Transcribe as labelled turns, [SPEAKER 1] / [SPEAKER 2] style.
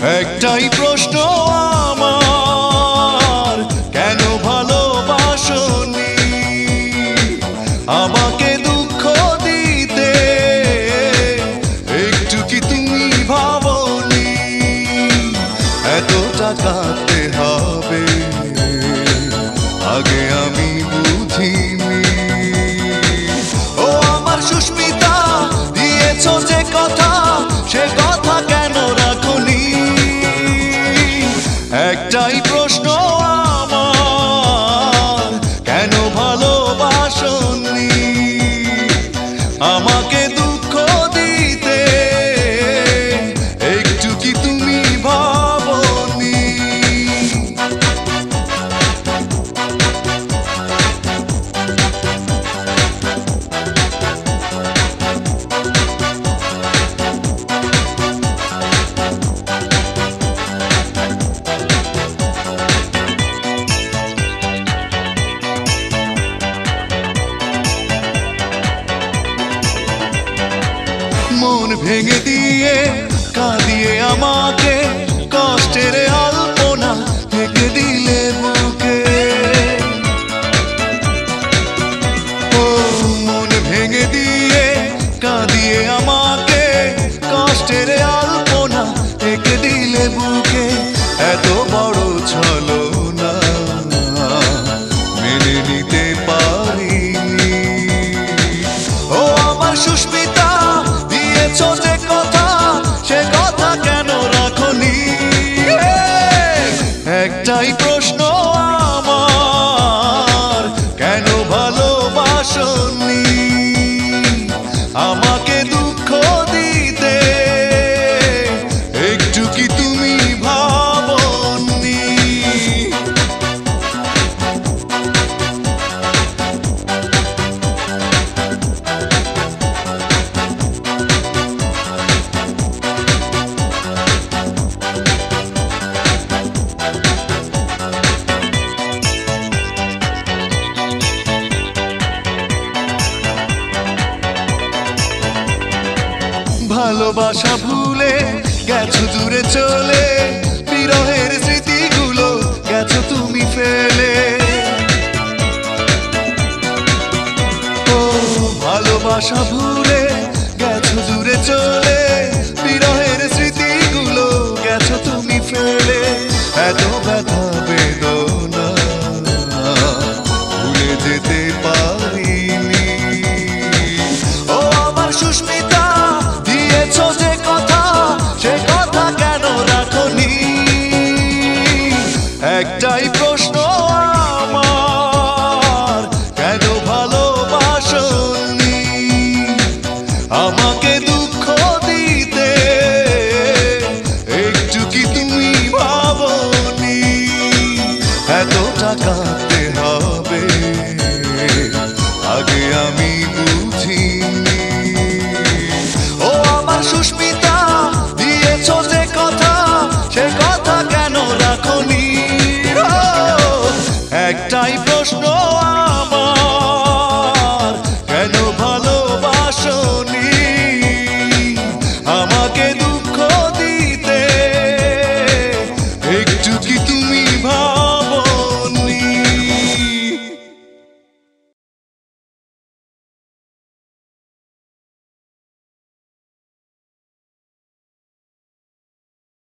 [SPEAKER 1] একটাই প্রশ্ন আমার কেন ভালোবাসনি? আমাকে দুঃখ দিতে একটু কি তুমি ভাবনি? এত টাকা মন ভেঙে দিয়ে কাঁদিয়ে আমাকে কষ্টের আলপনা ভেঙে দিল। ভালোবাসা ভুলে গেছো দূরে চলে বিরহের স্মৃতিগুলো গেছো তুমি ফেলে। ও ভালোবাসা ভুলে আশা হবে। আগে আমি বুঝি ও আমার সুস্মিতা, দিয়েছ যে কথা, সে কথা কেন রাখনি? একটাই প্রশ্ন।